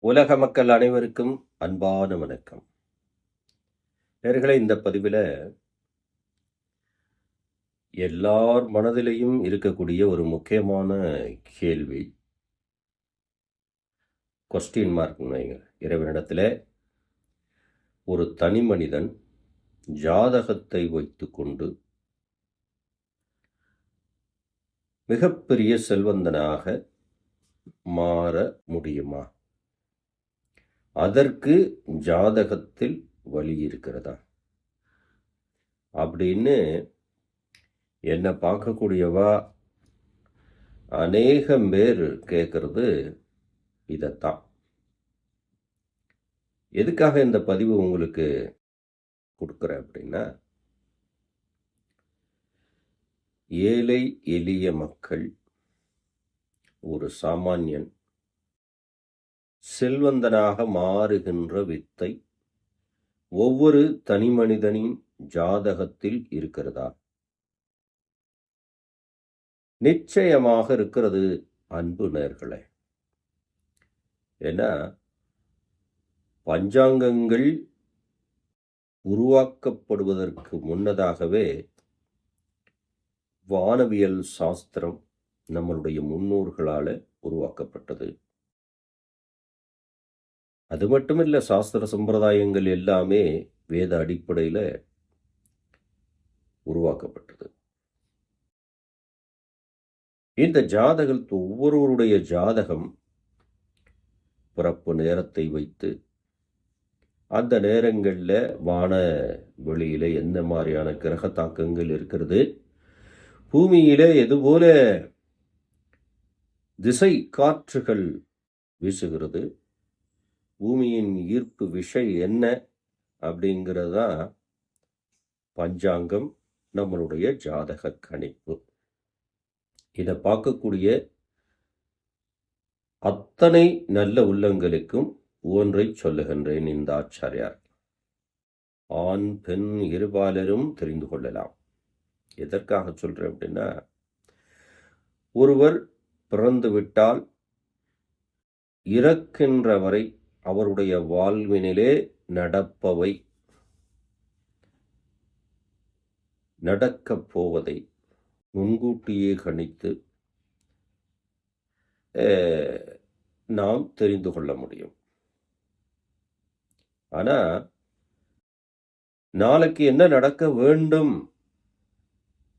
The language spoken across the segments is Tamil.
உலக மக்கள் அனைவருக்கும் அன்பான வணக்கம். நேர்களை இந்த பதிவில் எல்லார் மனதிலையும் இருக்கக்கூடிய ஒரு முக்கியமான கேள்வி. கொஸ்டின் மார்க் வைங்க. இறைவனிடத்தில் ஒரு தனி மனிதன் ஜாதகத்தை வைத்துக்கொண்டு மிகப்பெரிய செல்வந்தனாக மாற முடியுமா? அதற்கு ஜாதகத்தில் வழி இருக்கிறதா? அப்படின்னு என்னை பார்க்கக்கூடியவா அநேகம் பேர் கேட்குறது இதைத்தான். எதுக்காக இந்த பதிவு உங்களுக்கு கொடுக்குறேன் அப்படின்னா ஏழை எளிய மக்கள் ஒரு சாமானியன் செல்வந்தனாக மாறுகின்ற வித்தை ஒவ்வொரு தனிமனிதனின் ஜாதகத்தில் இருக்கிறதா? நிச்சயமாக இருக்கிறது அன்பு நேர்களே. ஏன்னா பஞ்சாங்கங்கள் உருவாக்கப்படுவதற்கு முன்னதாகவே வானவியல் சாஸ்திரம் நம்மளுடைய முன்னோர்களால் உருவாக்கப்பட்டது. அது மட்டும் இல்லை சாஸ்திர சம்பிரதாயங்கள் எல்லாமே வேத அடிப்படையில் உருவாக்கப்பட்டது. இந்த ஜாதகத்து ஒவ்வொருவருடைய ஜாதகம் பிறப்பு நேரத்தை வைத்து அந்த நேரங்களில் வான வெளியில் எந்த மாதிரியான கிரக தாக்கங்கள் இருக்கிறது பூமியில் எதுபோல திசை காற்றுகள் வீசுகிறது பூமியின் ஈர்ப்பு விஷை என்ன அப்படிங்கிறதுதான் பஞ்சாங்கம் நம்மளுடைய ஜாதக கணிப்பு. இதை பார்க்கக்கூடிய அத்தனை நல்ல உள்ளங்களுக்கும் ஒன்றை சொல்லுகின்றேன் இந்த ஆச்சாரியார் ஆண் பெண் இருபாலரும் தெரிந்து கொள்ளலாம். எதற்காக சொல்றேன் அப்படின்னா ஒருவர் பிறந்துவிட்டால் இறக்கின்ற வரை அவருடைய வாழ்வினிலே நடப்பவை. நடக்கப் போவதை முன்கூட்டியே கணித்து நாம் தெரிந்து கொள்ள முடியும். ஆனால் நாளைக்கு என்ன நடக்க வேண்டும்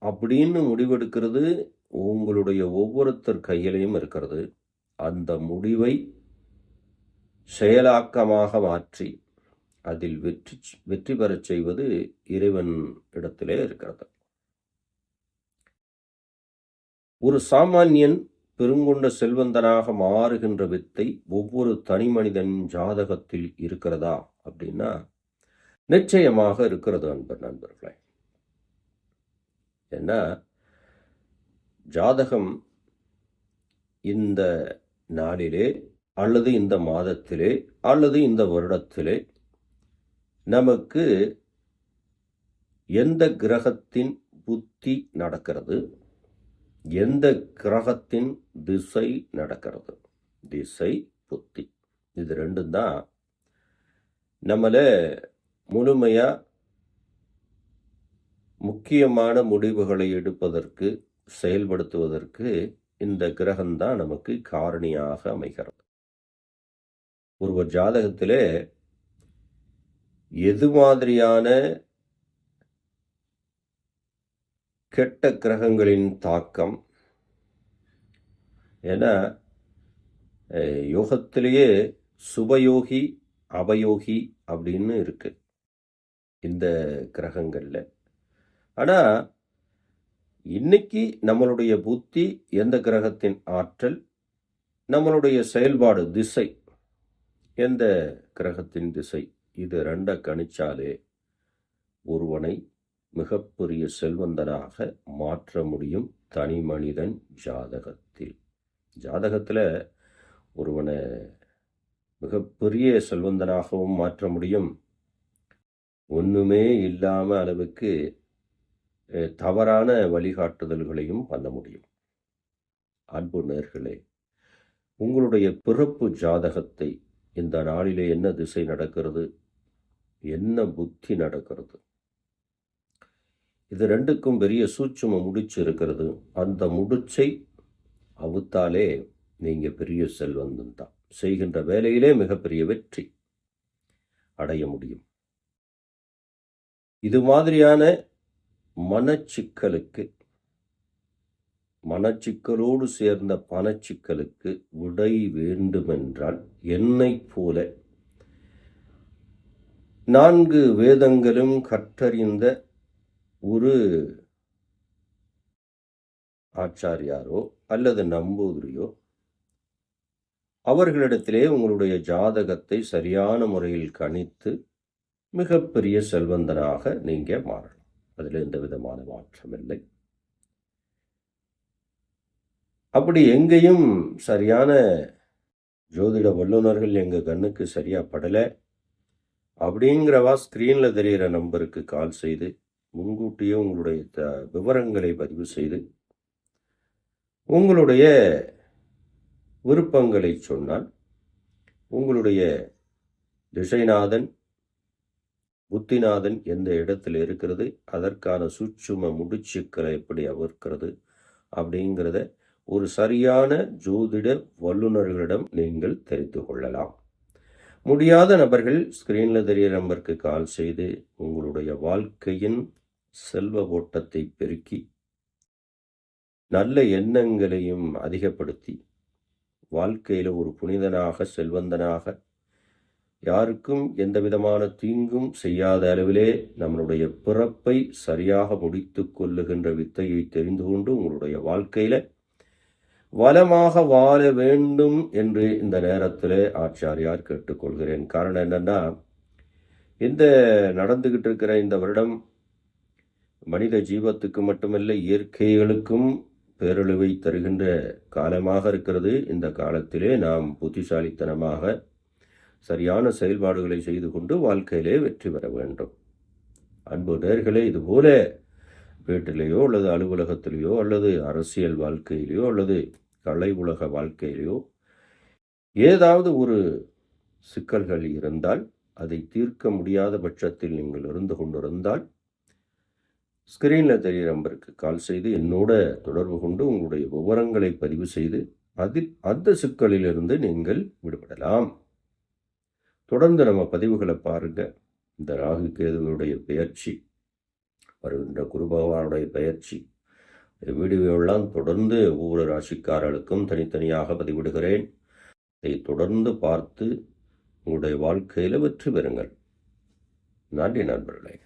அப்படின்னு முடிவெடுக்கிறது உங்களுடைய ஒவ்வொருத்தர் கையிலையும் இருக்கிறது. அந்த முடிவை செயலாக்கமாக மாற்றி அதில் வெற்றி வெற்றி பெறச் செய்வது இறைவன் இடத்திலே இருக்கிறது. ஒரு சாமானியன் பெருங்கொண்ட செல்வந்தனாக மாறுகின்ற வித்தை ஒவ்வொரு தனி மனிதன் ஜாதகத்தில் இருக்கிறதா அப்படின்னா நிச்சயமாக இருக்கிறது அன்பர் நண்பர்களே. ஏன்னா ஜாதகம் இந்த நாளிலே அல்லது இந்த மாதத்திலே அல்லது இந்த வருடத்திலே நமக்கு எந்த கிரகத்தின் புத்தி நடக்கிறது? எந்த கிரகத்தின் திசை நடக்கிறது? திசை புத்தி. இது ரெண்டும் தான் நம்மளை முழுமையாக முக்கியமான முடிவுகளை எடுப்பதற்கு செயல்படுத்துவதற்கு இந்த கிரகம்தான் நமக்கு காரணியாக அமைகிறது. ஒருவர் ஜாதகத்திலே எது மாதிரியான கெட்ட கிரகங்களின் தாக்கம்? ஏன்னா யோகத்திலேயே சுபயோகி அவயோகி அப்படின்னு இருக்கு இந்த கிரகங்களில். ஆனால் இன்னைக்கு நம்மளுடைய புத்தி எந்த கிரகத்தின் ஆற்றல் நம்மளுடைய செயல்பாடு திசை எந்த கிரகத்தின் திசை? இது ரெண்டை கணிச்சாலே ஒருவனை மிகப்பெரிய செல்வந்தனாக மாற்ற முடியும் தனி மனிதன் ஜாதகத்தில். ஜாதகத்தில் ஒருவனை மிகப்பெரிய செல்வந்தனாகவும் மாற்ற முடியும். ஒன்றுமே இல்லாமல் அளவுக்கு தவறான வழிகாட்டுதல்களையும் பண்ண முடியும். அன்பு நேர்களே உங்களுடைய பிறப்பு ஜாதகத்தை இந்த நாளிலே என்ன திசை நடக்கிறது? என்ன புத்தி நடக்கிறது? இது ரெண்டுக்கும் பெரிய சூட்சும முடிச்சு இருக்கிறது அந்த முடிச்சை அவுத்தாலே நீங்கள் பெரிய செல்வந்தன் தான். செய்கின்ற வேலையிலே மிகப்பெரிய வெற்றி அடைய முடியும். இது மாதிரியான மனச்சிக்கலுக்கு மனச்சிக்கலோடு சேர்ந்த பணச்சிக்கலுக்கு விடை வேண்டுமென்றால் என்னைப் போல. நான்கு வேதங்களும் கற்றறிந்த ஒரு ஆச்சாரியாரோ அல்லது நம்பூதிரியோ அவர்களிடத்திலே உங்களுடைய ஜாதகத்தை சரியான முறையில் கணித்து மிகப்பெரிய செல்வந்தனாக நீங்கள் மாறலாம். அதில் எந்த விதமான மாற்றம் இல்லை அப்படி எங்கேயும் சரியான ஜோதிட வல்லுநர்கள் எங்கள் கண்ணுக்கு சரியாக படலை. அப்படிங்கிறவா ஸ்க்ரீனில் தெரிகிற நம்பருக்கு கால் செய்து முன்கூட்டியே உங்களுடைய த விவரங்களை பதிவு செய்து உங்களுடைய விருப்பங்களை சொன்னால் உங்களுடைய திசைநாதன் புத்திநாதன் எந்த இடத்துல இருக்கிறது அதற்கான சூட்சும முடிச்சுக்களை எப்படி அவர்க்கிறது அப்படிங்கிறத ஒரு சரியான ஜோதிட வல்லுநர்களிடம் நீங்கள் தெரிந்து கொள்ளலாம். முடியாத நபர்கள் ஸ்கிரீனில் தெரிய நம்பருக்கு கால் செய்து உங்களுடைய வாழ்க்கையின் செல்வ ஓட்டத்தை பெருக்கி நல்ல எண்ணங்களையும் அதிகப்படுத்தி வாழ்க்கையில் ஒரு புனிதனாக செல்வந்தனாக யாருக்கும் எந்த விதமான தீங்கும் செய்யாத அளவிலே நம்மளுடைய பிறப்பை சரியாக முடித்து கொள்ளுகின்ற வித்தையை தெரிந்து கொண்டு உங்களுடைய வாழ்க்கையில் வளமாக வாழ வேண்டும் என்று இந்த நேரத்தில் ஆச்சாரியார் கேட்டுக்கொள்கிறேன். காரணம் என்னென்னா இந்த நடந்துகிட்டு இருக்கிற இந்த வருடம் மனித ஜீவத்துக்கு மட்டுமல்ல இயற்கைகளுக்கும் பேரழிவை தருகின்ற காலமாக இருக்கிறது. இந்த காலத்திலே நாம் புத்திசாலித்தனமாக சரியான செயல்பாடுகளை செய்து கொண்டு வாழ்க்கையிலே வெற்றி பெற வேண்டும். அன்பு நேர்களே இதுபோல வீட்டிலேயோ அல்லது அலுவலகத்திலேயோ அல்லது அரசியல் வாழ்க்கையிலேயோ அல்லது கலை உலக வாழ்க்கையிலேயோ ஏதாவது ஒரு சிக்கல்கள் இருந்தால் அதை தீர்க்க முடியாத பட்சத்தில் நீங்கள் இருந்து கொண்டிருந்தால் ஸ்கிரீனில் தெரிகிற நம்பருக்கு கால் செய்து என்னோட தொடர்பு கொண்டு உங்களுடைய விவரங்களை பதிவு செய்து அதில் அந்த சிக்கலிலிருந்து நீங்கள் விடுபடலாம். தொடர்ந்து நம்ம பதிவுகளை பாருங்கள் இந்த ராகு கேதுகளுடைய பெயர்ச்சி. வருகின்ற குரு பகவானுடைய பயிற்சி. வீடியோவெல்லாம் தொடர்ந்து ஒவ்வொரு ராசிக்காரர்களுக்கும் தனித்தனியாக பதிவிடுகிறேன். இதை தொடர்ந்து பார்த்து உங்களுடைய வாழ்க்கையில் வெற்றி பெறுங்கள். நன்றி நண்பர்களே.